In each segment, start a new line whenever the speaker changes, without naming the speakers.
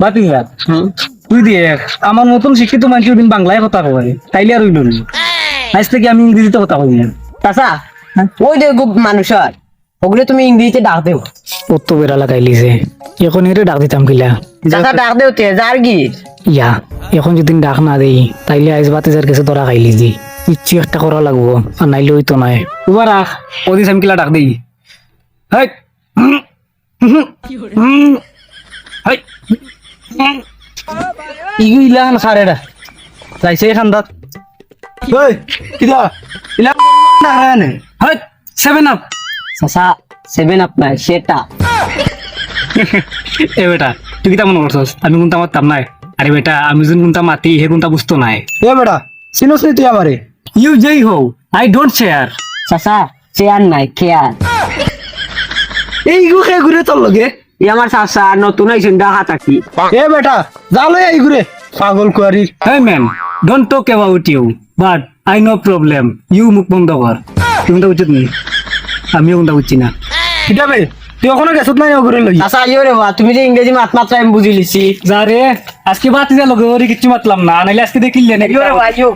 বাতি হাত তুই দেখ আমার মতন শিক্ষিত মানুষ ওদিন বাংলায় কথা কয় তাইলে আর হইল না। আজ থেকে আমি ইংরেজিতে কথা কই না
চাচা ওই দেখো মানুষ আর ওগুলো তুমি ইংরেজিতে ডাক দেও।
কত বেড়া লাগাইলিছে এখন এর ডাক দিতাম কিলা।
চাচা ডাক দেও তে যার কি
ইয়া এখন যদি ডাক না দেই তাইলে আইজ বাতি যার কাছে ধরা খাইলি দি ইচ্ছি একটা করা লাগবো আর নাইলে হইতো নাই। এবার রাখ ওদিন আমি কিলা ডাক দেই। হাই ইগু ইলান খারেডা যাইছে খান্দাত। ওই কিদা ইলা ডাকরানে হাই সেভেন আপ
চাচা সেভেন আপ নাই সেটা।
এ বেটা তুই কিতা মনে করছস আমি কোনটা মারতাম নাই? আরে বেটা আমি যোন কোনটা মাতি হে কোনটা বুঝতো নাই।
এ বেটা চিনোস নি তুই আমারে
ইউ যেই হও আই ডোন্ট শেয়ার
চাচা চেয়ার নাই খেয়ার
এই গু খে ঘুরে তোর লগে।
ই আমার চাচা নতুন আইসুন ডাকা থাকি।
এ বেটা যা লই আই ঘুরে পাগল Kuari
Hey man, don't talk about you. But I know problem. You মুখ বন্ধ কর তুই কোনটা বুঝছিস নি আমিও কোনটা বুঝছি না।
কিটা বে তুই ওখানে গেছত নাই ও ঘুরে লই
চাচা ইয়ে রে বা তুমি যে ইংরেজি মাত মাত্রা আমি বুঝি লিছি।
যা রে আজকে বাতি যা লগে ওরে কিচ্ছু মাতলাম না নাইলে আজকে দেখিলে না
ইয়ে রে বা ইয়ে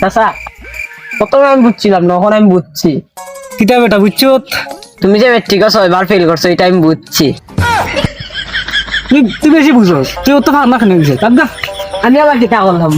চাচা প্রথমে আমি বুঝছিলাম না এখন আমি বুঝছি
কিতা বেটা বুঝছ
তুমি যে মেট্রিক ছয়বার ফেল করছ এটা আমি বুঝছি।
তুই বেশি বুঝোস। তুই ও তো ফার্মা খানে গেছে
আমি আবার কিতা করলাম